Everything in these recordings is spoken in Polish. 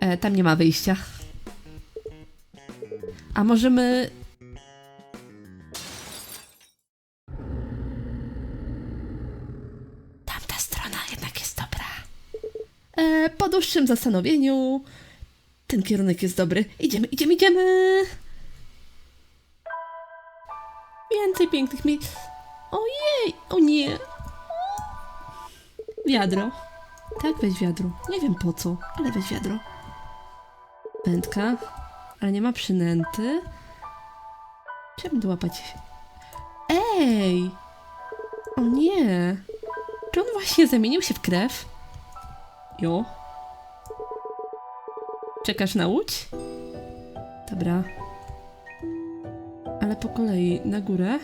E, tam nie ma wyjścia. A możemy... Tamta strona jednak jest dobra. E, po dłuższym zastanowieniu... Ten kierunek jest dobry. Idziemy, idziemy, idziemy! Więcej pięknych miejsc. Ojej! O nie! Wiadro. Tak, weź wiadro. Nie wiem po co, ale weź wiadro. Wędka, ale nie ma przynęty. Trzeba dołapać. Ej! O nie! Czy on właśnie zamienił się w krew? Jo. Czekasz na łódź? Dobra. Ale po kolei, na górę.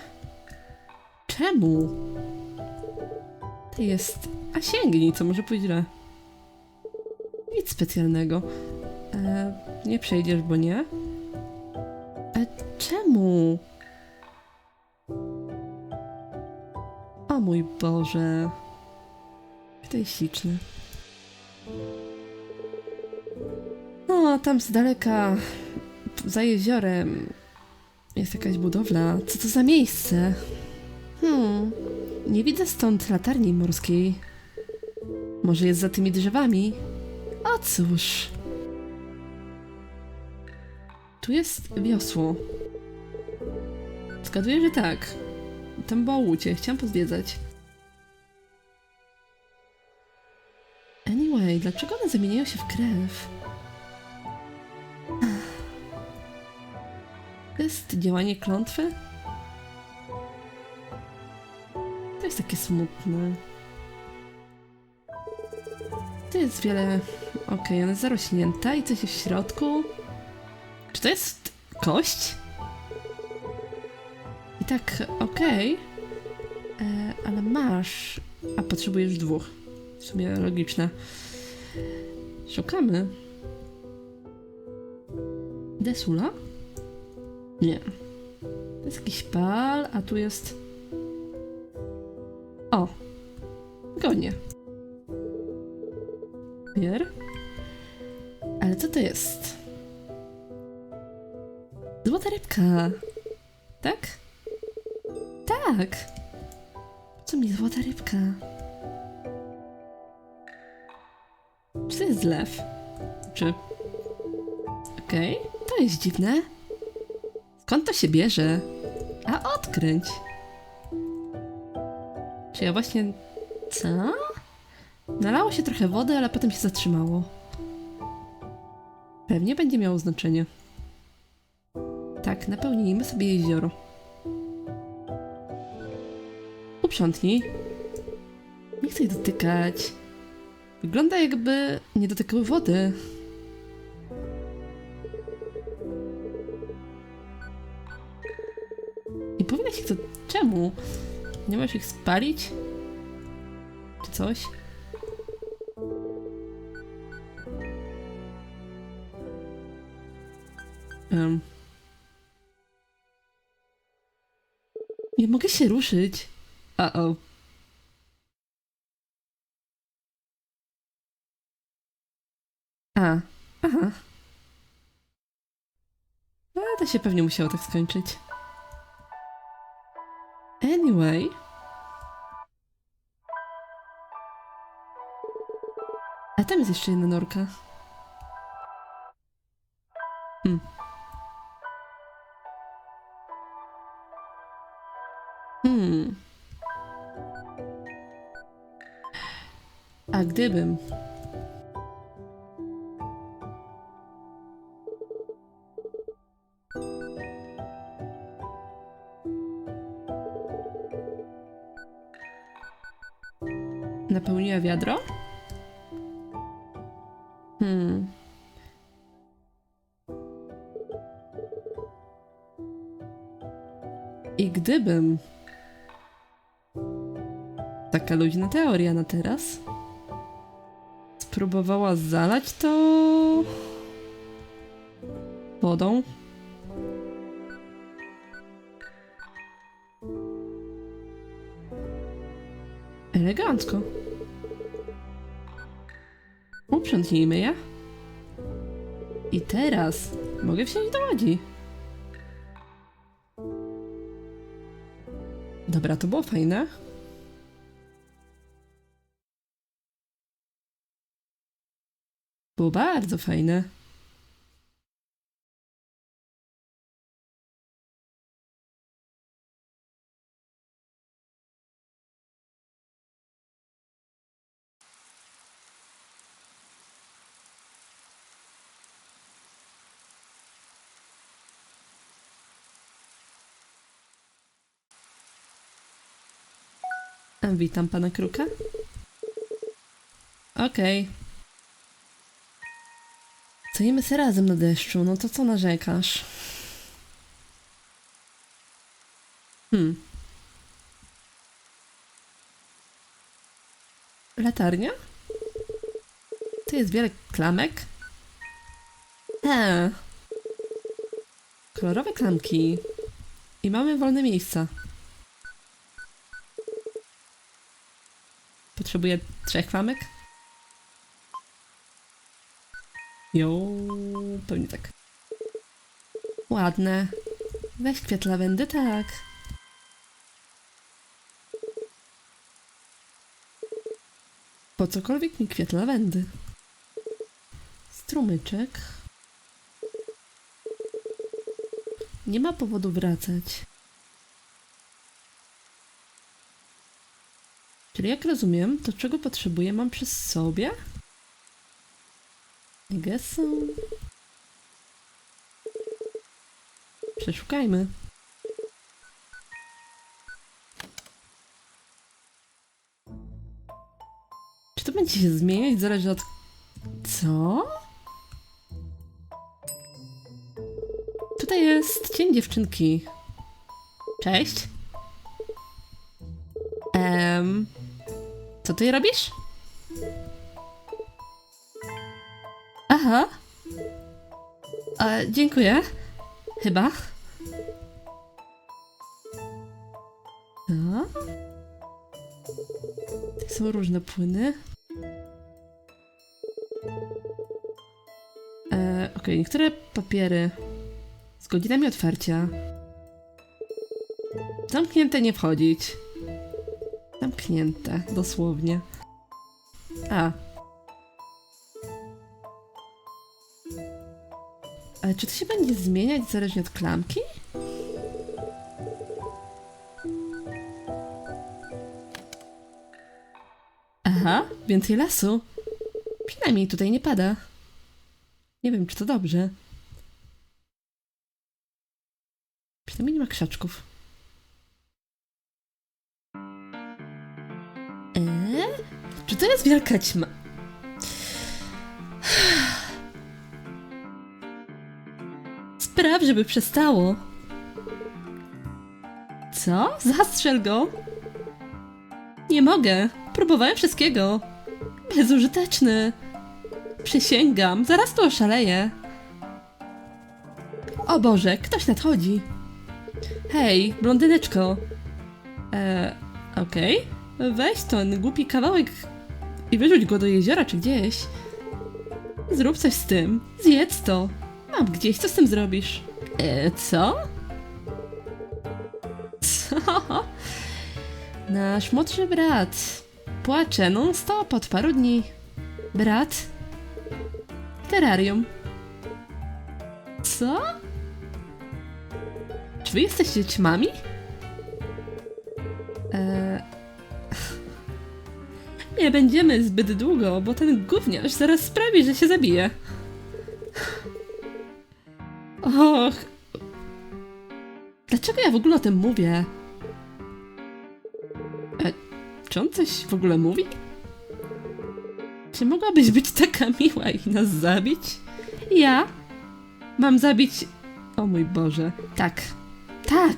Czemu? To jest... A sięgnij, co może pójść źle. Nic specjalnego. Nie przejdziesz, bo nie. E, czemu? O mój Boże. Jest śliczny. No, tam z daleka, za jeziorem, jest jakaś budowla. Co to za miejsce? Hmm, nie widzę stąd latarni morskiej. Może jest za tymi drzewami? A cóż. Tu jest wiosło. Zgaduję, że tak. Tam była łucie, chciałam pozwiedzać. Anyway, dlaczego one zamieniają się w krew? To jest działanie klątwy? To jest takie smutne. Tu jest wiele... Okej, ona jest zarośnięta i coś jest w środku. Czy to jest kość? I tak, okej. E, Ale masz... A potrzebujesz dwóch. W sumie logiczne. Szukamy. Desula? Nie. To jest jakiś pal, a tu jest... O! Gonie. Pier. Ale co to jest? Rybka. Tak? Tak. Co mi złota rybka? Czy to jest zlew? Czy... Okej, to jest dziwne. Skąd to się bierze? A odkręć. Czy ja właśnie... Co? Nalało się trochę wody, ale potem się zatrzymało. Pewnie będzie miało znaczenie. Tak, napełnijmy sobie jezioro. Uprzątnij. Nie chcę jej dotykać. Wygląda jakby nie dotykały wody. Nie powinnaś ich to... Czemu? Nie możesz ich spalić? Czy coś? Um. Nie mogę się ruszyć. A o. A, aha. No, to się pewnie musiało tak skończyć. Anyway. A tam jest jeszcze jedna norka. Hmm. Gdybym. Napełniła wiadro? Hmm. I gdybym. Taka luźna teoria na teraz. Spróbowała zalać to. wodą. Elegancko. Uprzątnijmy je. I teraz mogę wsiąść do łodzi. Dobra, to było fajne. Było bardzo fajne. Witam pana Kruka. Okej. Stoimy se razem na deszczu, no to co narzekasz? Hmm. Latarnia? Tu jest wiele klamek? Eee. Kolorowe klamki. I mamy wolne miejsca. Potrzebuję trzech klamek? Jo, pewnie tak. Ładne. Weź kwiat lawendy, tak. Po cokolwiek mi kwiat lawendy. Strumyczek. Nie ma powodu wracać. Czyli jak rozumiem, to czego potrzebuję mam przy sobie? So. Przeszukajmy. Czy to będzie się zmieniać? Zależy od... Co? Tutaj jest cień dziewczynki. Cześć. Em, co ty robisz? Aha. Dziękuję. Chyba. No. Są różne płyny. E, Okej, niektóre papiery z godzinami otwarcia. Zamknięte nie wchodzić. Zamknięte, dosłownie. A. Ale czy to się będzie zmieniać zależnie od klamki? Aha, więcej lasu. Przynajmniej tutaj nie pada. Nie wiem, czy to dobrze. Przynajmniej nie ma krzaczków. Eee? Czy to jest wielka ćma? Spraw, żeby przestało. Co? Zastrzel go? Nie mogę. Próbowałem wszystkiego. Bezużyteczny. Przysięgam, zaraz tu oszaleję. O Boże, ktoś nadchodzi. Hej, blondyneczko. Eee, okej. Weź ten głupi kawałek i wyrzuć go do jeziora czy gdzieś. Zrób coś z tym. Zjedz to. Mam gdzieś, co z tym zrobisz? E, co? Co? Nasz młodszy brat płacze non-stop od paru dni. Brat? Terrarium. Co? Czy wy jesteście ćmami? Eee... Nie będziemy zbyt długo, bo ten gówniarz zaraz sprawi, że się zabije. W ogóle o tym mówię? E, czy on coś w ogóle mówi? Czy mogłabyś być taka miła i nas zabić? Ja? Mam zabić... O mój Boże. Tak. Tak!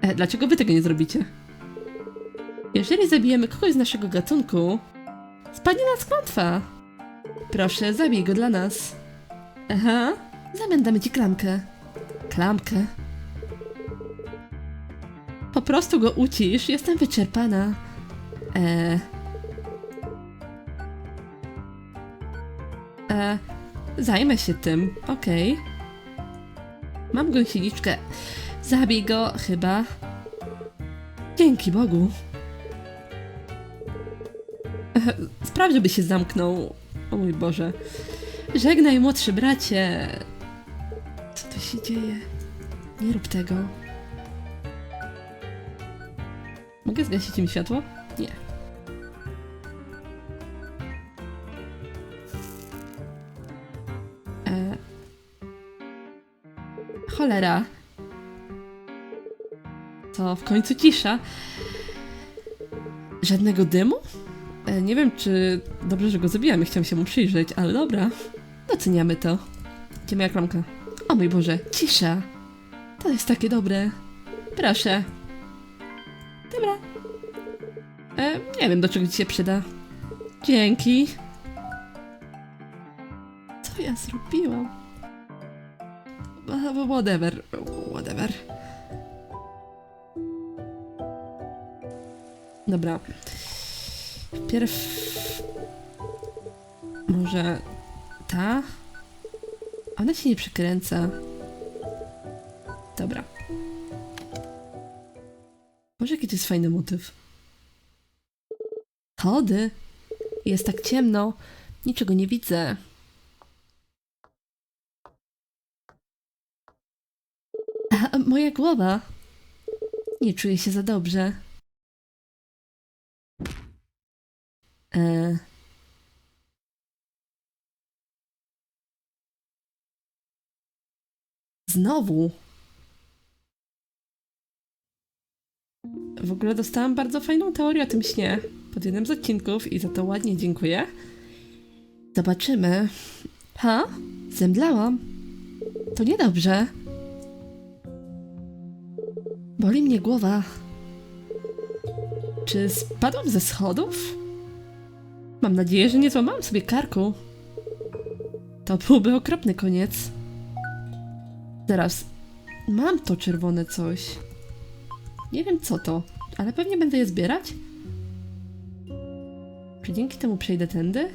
E, dlaczego wy tego nie zrobicie? Jeżeli zabijemy kogoś z naszego gatunku, spadnie nas klątwa. Proszę, zabij go dla nas. Aha, w zamian damy ci klamkę. Klamkę. Po prostu go ucisz, jestem wyczerpana. Eee. E, Zajmę się tym, okej. Mam gąsieniczkę. Zabij go, chyba. Dzięki Bogu. Sprawdź, żeby się zamknął. O mój Boże. Żegnaj, młodszy bracie. Co tu się dzieje? Nie rób tego. Mogę zgasić im światło? Nie. E... Cholera. To w końcu cisza. Żadnego dymu? E, nie wiem, czy dobrze, że go zabijamy. Chciałam się mu przyjrzeć, ale dobra. Doceniamy to. Gdzie moja klamka? O mój Boże, cisza. To jest takie dobre. Proszę. E, nie wiem, do czego ci się przyda. Dzięki. Co ja zrobiłam? Whatever. Whatever. Dobra. Wpierw... Może ta? Ona się nie przykręca. Dobra. Może jaki to jest fajny motyw. Chody. Jest tak ciemno. Niczego nie widzę. A, moja głowa. Nie czuję się za dobrze. E... Znowu. W ogóle dostałam bardzo fajną teorię o tym śnie pod jednym z odcinków i za to ładnie dziękuję. Zobaczymy. Ha? Zemdlałam. To niedobrze. Boli mnie głowa. Czy spadłam ze schodów? Mam nadzieję, że nie złamałam sobie karku. To byłby okropny koniec. Teraz mam to czerwone coś. Nie wiem co to, ale pewnie będę je zbierać. Czy dzięki temu przejdę tędy?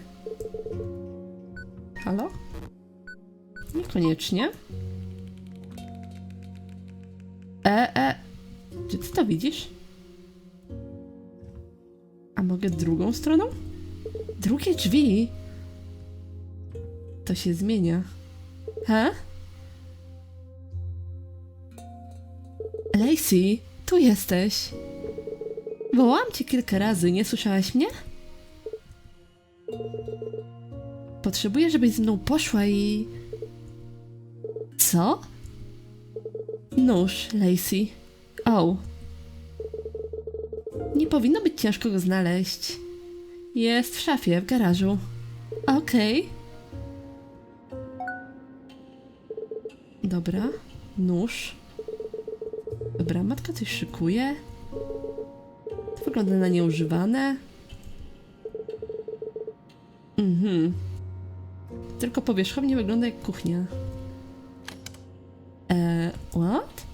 Halo? Niekoniecznie. E, e. Czy ty to widzisz? A mogę drugą stroną? Drugie drzwi. To się zmienia. He? Lacey, tu jesteś. Wołałam cię kilka razy, nie słyszałaś mnie? Potrzebuję, żebyś z mną poszła i... Co? Nóż, Lacey. O. Nie powinno być ciężko go znaleźć. Jest w szafie, w garażu. Okej. Dobra, nóż. Dobra, matka coś szykuje. To wygląda na nieużywane. Mhm. Tylko powierzchownie wygląda jak kuchnia. Eee, what?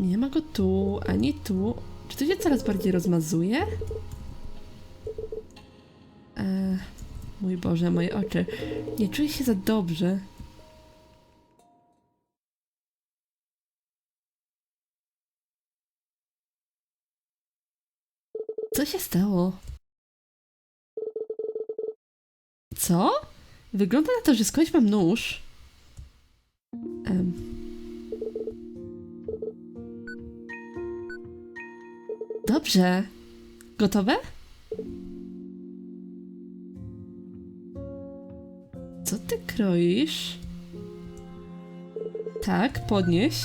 Nie ma go tu, ani tu. Czy to się coraz bardziej rozmazuje? Eee, mój Boże, moje oczy. Nie czuję się za dobrze. Co się stało? Co? Wygląda na to, że skądś mam nóż. Em. Dobrze. Gotowe? Co ty kroisz? Tak, podnieś.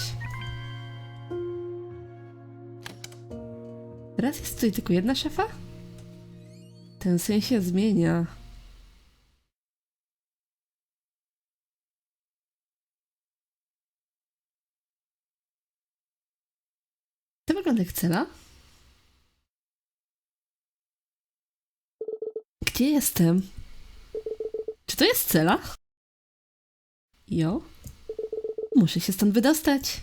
Teraz jest tutaj tylko jedna szafa? Ten sen się zmienia. Jak cela. Gdzie jestem? Czy to jest cela? Jo? Muszę się stąd wydostać.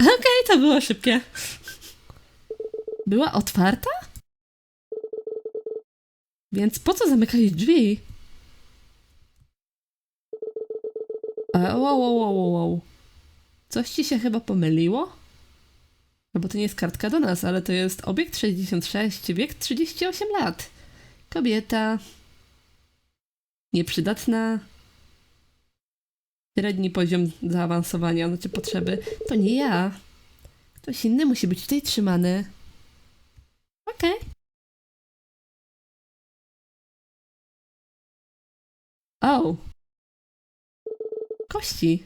Okej, to było szybkie. Była otwarta? Więc po co zamykać drzwi? Wow, wow, wow, wow, wow. Coś ci się chyba pomyliło? No bo to nie jest kartka do nas, ale to jest obiekt 66, wiek 38 lat. Kobieta. Nieprzydatna. Średni poziom zaawansowania, znaczy potrzeby. To nie ja. Ktoś inny musi być tutaj trzymany. Okej. O! Kości.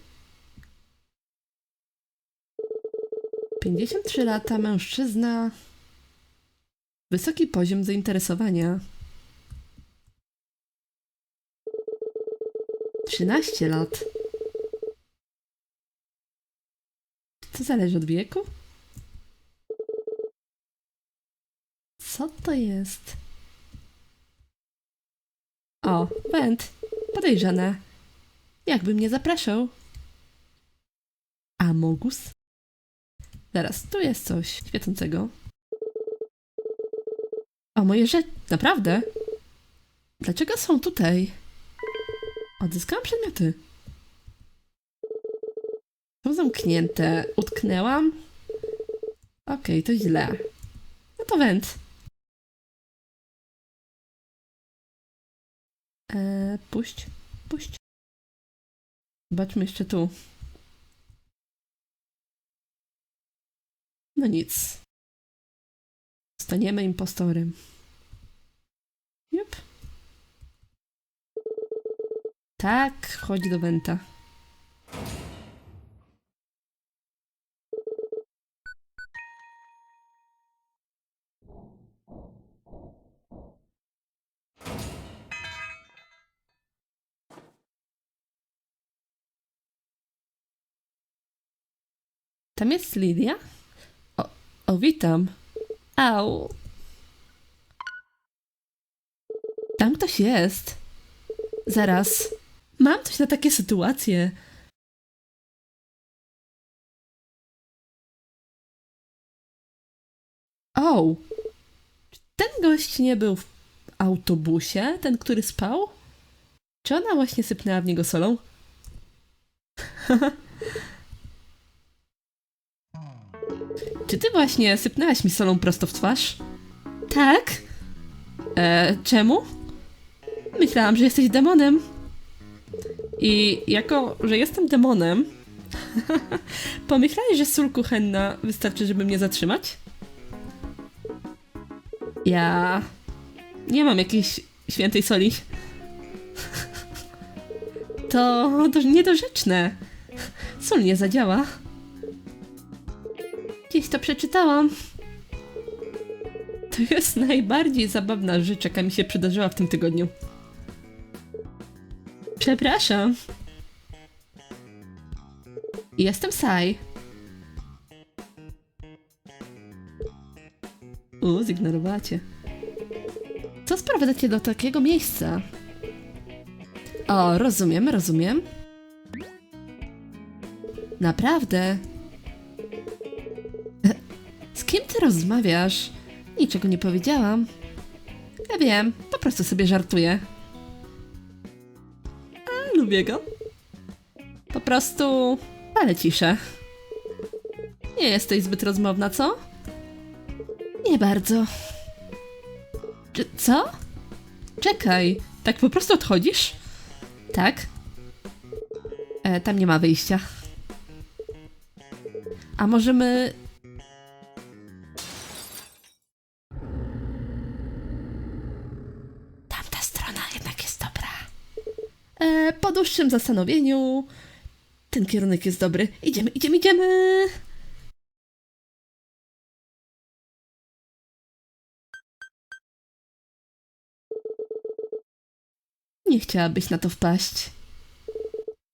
53 lata, mężczyzna. Wysoki poziom zainteresowania. 13 lat. To zależy od wieku? Co to jest? O, węd. Podejrzane. Jakby mnie zapraszał. Amogus? Zaraz, tu jest coś świecącego. O, moje rzeczy. Naprawdę? Dlaczego są tutaj? Odzyskałam przedmioty. Są zamknięte. Utknęłam? Okej, to źle. No to węd. Eee, puść, puść. Zobaczmy jeszcze tu. No nic. Staniemy impostorem. Jup. Tak, chodź do Wenta. Tam jest Lidia? O, o witam. Au. Tam ktoś jest. Zaraz. Mam coś na takie sytuacje. O! Czy ten gość nie był w autobusie? Ten, który spał? Czy ona właśnie sypnęła w niego solą? Czy ty właśnie sypnęłaś mi solą prosto w twarz? Tak. E, czemu? Myślałam, że jesteś demonem. I jako, że jestem demonem, pomyślałeś, że sól kuchenna wystarczy, żeby mnie zatrzymać? Ja nie mam jakiejś świętej soli. To, to niedorzeczne. Sól nie zadziała. To przeczytałam. To jest najbardziej zabawna rzecz, jaka mi się przydarzyła w tym tygodniu. Przepraszam. Jestem Sai. U, zignorowała cię. Co sprowadza cię do takiego miejsca? O, rozumiem, rozumiem. Naprawdę? Rozmawiasz? Niczego nie powiedziałam. Ja wiem, po prostu sobie żartuję. A, lubię go. Po prostu... ale ciszę. Nie jesteś zbyt rozmowna, co? Nie bardzo. Czy co? Czekaj, tak po prostu odchodzisz? Tak. E, tam nie ma wyjścia. A możemy dłuższym zastanowieniu. Ten kierunek jest dobry. Idziemy, idziemy, idziemy! Nie chciałabyś na to wpaść.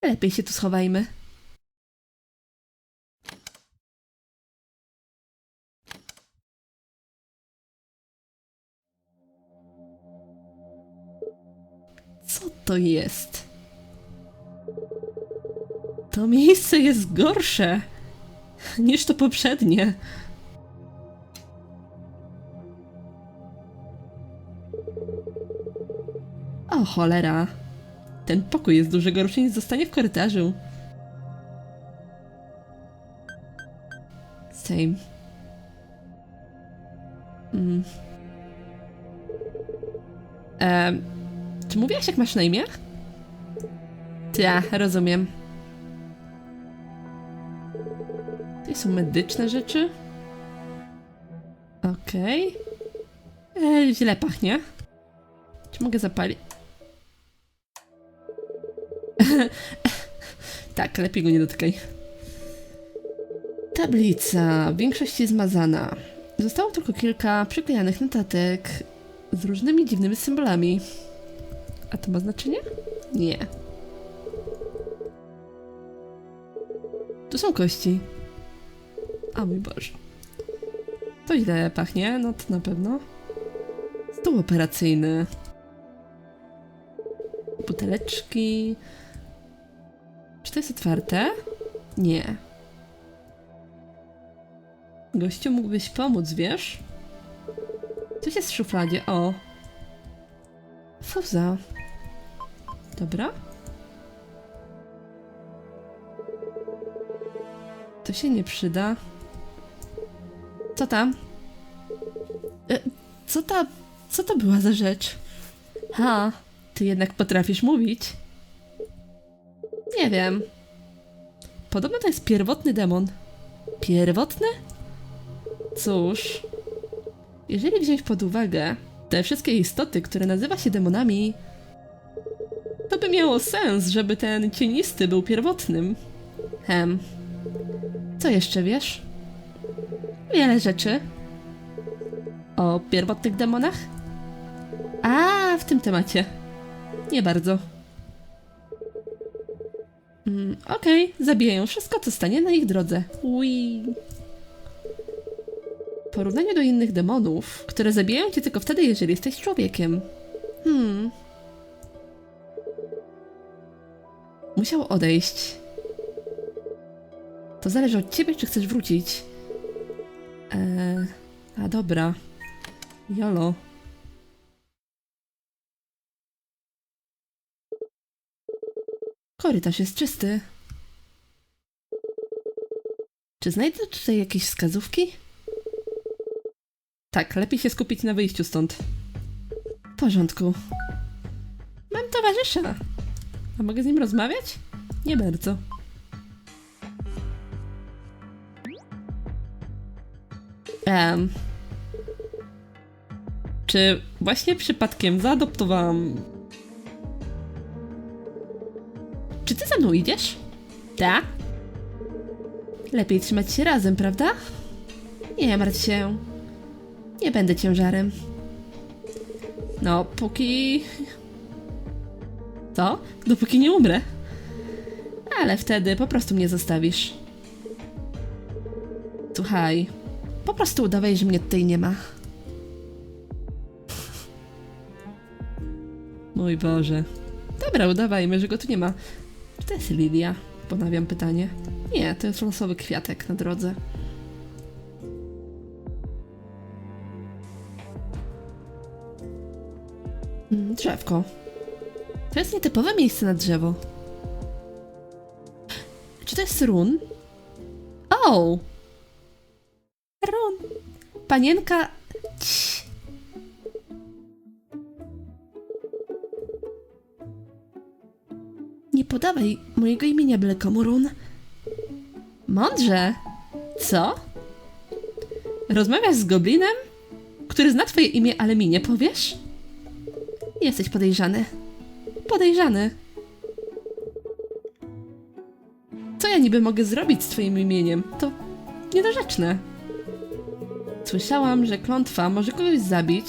Lepiej się tu schowajmy. Co to jest? To miejsce jest gorsze niż to poprzednie. O cholera. Ten pokój jest dużo gorszy niż zostanie w korytarzu. Same. Mm. Em, czy mówiłaś jak masz na imię? Ja, rozumiem. Są medyczne rzeczy? Okej. E, źle pachnie. Czy mogę zapalić? tak, lepiej go nie dotykaj. Tablica, w większości zmazana. Zostało tylko kilka przyklejanych notatek z różnymi dziwnymi symbolami. A to ma znaczenie? Nie. Tu są kości. A mój Boże. To źle pachnie, no to na pewno. Stół operacyjny. Buteleczki. Czy to jest otwarte? Nie. Gościu, mógłbyś pomóc, wiesz? Coś jest w szufladzie, o. Fuza. Dobra. To się nie przyda. Co tam? E, co ta... Co to była za rzecz? Ha, ty jednak potrafisz mówić. Nie wiem. Podobno to jest pierwotny demon. Pierwotny? Cóż, jeżeli wziąć pod uwagę te wszystkie istoty, które nazywa się demonami, to by miało sens, żeby ten cienisty był pierwotnym. Hem. Co jeszcze wiesz? Wiele rzeczy. O pierwotnych demonach? A, w tym temacie. Nie bardzo. Mm, Okej, zabijają wszystko, co stanie na ich drodze. Ui. W porównaniu do innych demonów, które zabijają cię tylko wtedy, jeżeli jesteś człowiekiem. Hmm. Musiał odejść. To zależy od ciebie, czy chcesz wrócić. Eee, a dobra. Jolo. Korytarz jest czysty. Czy znajdę tutaj jakieś wskazówki? Tak, lepiej się skupić na wyjściu stąd. W porządku. Mam towarzysza. A mogę z nim rozmawiać? Nie bardzo. Em. Czy właśnie przypadkiem zaadoptowałam. Czy ty ze mną idziesz? Tak? Lepiej trzymać się razem, prawda? Nie martw się. Nie będę ciężarem. No, póki. Co? Dopóki nie umrę. Ale wtedy po prostu mnie zostawisz. Słuchaj, po prostu udawaj, że mnie tutaj nie ma. Mój Boże. Dobra, udawajmy, że go tu nie ma. To jest Lilia? Ponawiam pytanie. Nie, to jest losowy kwiatek na drodze. Mm, Drzewko. To jest nietypowe miejsce na drzewo. Czy to jest run? O! Run. Panienka. Cii. Nie podawaj mojego imienia byle komu, Run. Mądrze. Co? Rozmawiasz z goblinem, który zna twoje imię, ale mi nie powiesz? Jesteś podejrzany. Podejrzany. Co ja niby mogę zrobić z twoim imieniem? To niedorzeczne. Słyszałam, że klątwa może kogoś zabić,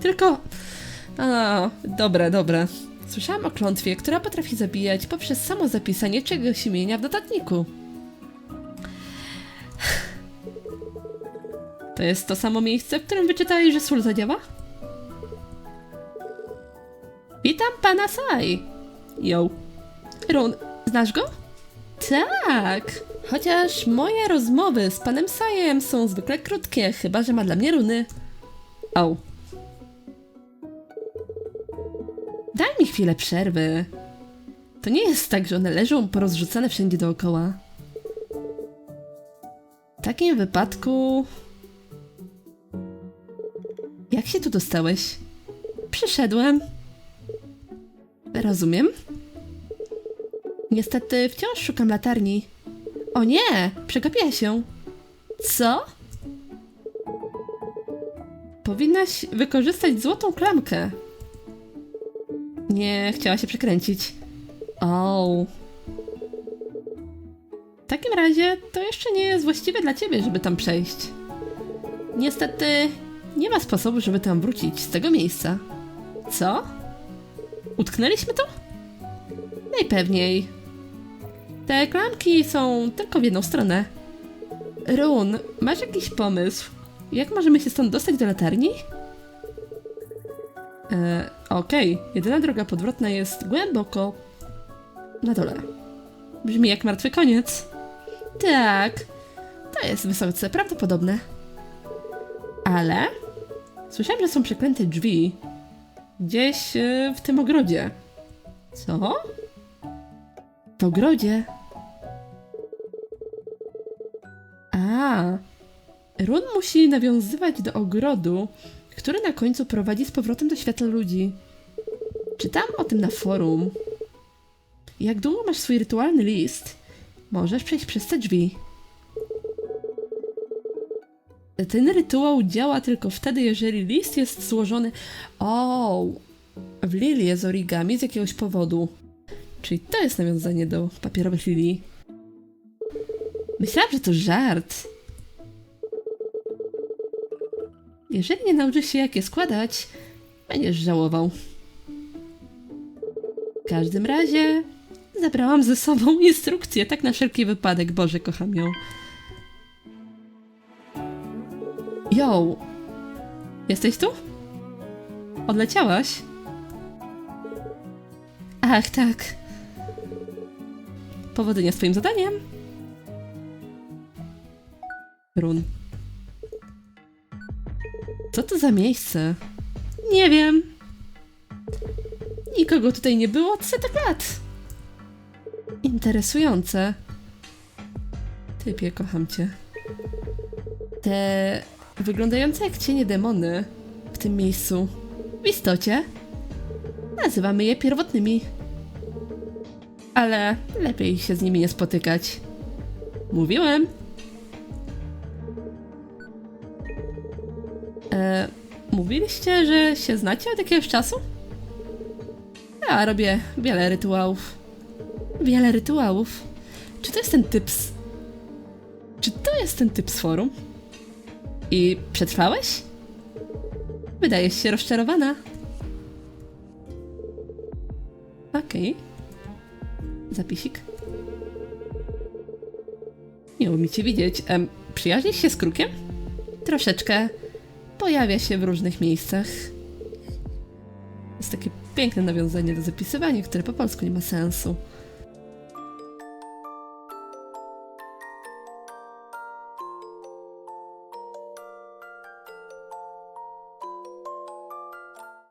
tylko... A, dobra, dobra. Słyszałam o klątwie, która potrafi zabijać poprzez samo zapisanie czegoś imienia w notatniku. To jest to samo miejsce, w którym wyczytałeś, że sól zadziała? Witam pana Sai. Yo. Run, znasz go? Tak. Chociaż moje rozmowy z panem Sajem są zwykle krótkie, chyba że ma dla mnie runy. Au. Daj chwilę przerwy. To nie jest tak, że one leżą porozrzucane wszędzie dookoła. W takim wypadku. Jak się tu dostałeś? Przyszedłem. Rozumiem. Niestety wciąż szukam latarni. O nie! Przegapiła się. Co? Powinnaś wykorzystać złotą klamkę. Nie, chciała się przekręcić. O. W takim razie to jeszcze nie jest właściwe dla ciebie, żeby tam przejść. Niestety nie ma sposobu, żeby tam wrócić z tego miejsca. Co? Utknęliśmy tu? Najpewniej. Te klamki są tylko w jedną stronę. Run, masz jakiś pomysł? Jak możemy się stąd dostać do latarni? E, Okej, jedyna droga podwrotna jest głęboko na dole. Brzmi jak martwy koniec. Tak, to jest wysoce prawdopodobne. Ale słyszałem, że są przeklęte drzwi gdzieś e, w tym ogrodzie. Co? W ogrodzie? Run musi nawiązywać do ogrodu, który na końcu prowadzi z powrotem do świata ludzi. Czytam o tym na forum. Jak długo masz swój rytualny list, możesz przejść przez te drzwi. Ten rytuał działa tylko wtedy, jeżeli list jest złożony. O, w lilię z origami z jakiegoś powodu. Czyli to jest nawiązanie do papierowych lilii. Myślałam, że to żart. Jeżeli nie nauczysz się, jak je składać, będziesz żałował. W każdym razie zabrałam ze sobą instrukcję, tak na wszelki wypadek, Boże, kocham ją. Yo! Jesteś tu? Odleciałaś? Ach, tak. Powodzenia z twoim zadaniem. Run. Co to za miejsce? Nie wiem. Nikogo tutaj nie było od setek lat. Interesujące. Typie, kocham cię. Te wyglądające jak cienie demony w tym miejscu. W istocie nazywamy je pierwotnymi. Ale lepiej się z nimi nie spotykać. Mówiłem. E, mówiliście, że się znacie od jakiegoś czasu? Ja robię wiele rytuałów. Wiele rytuałów. Czy to jest ten typ z... Czy to jest ten typ z forum? I przetrwałeś? Wydajesz się rozczarowana. Okej. Zapisik. Miło mi cię widzieć. Em, przyjaźnisz się z krukiem? Troszeczkę. Pojawia się w różnych miejscach. Jest takie piękne nawiązanie do zapisywania, które po polsku nie ma sensu.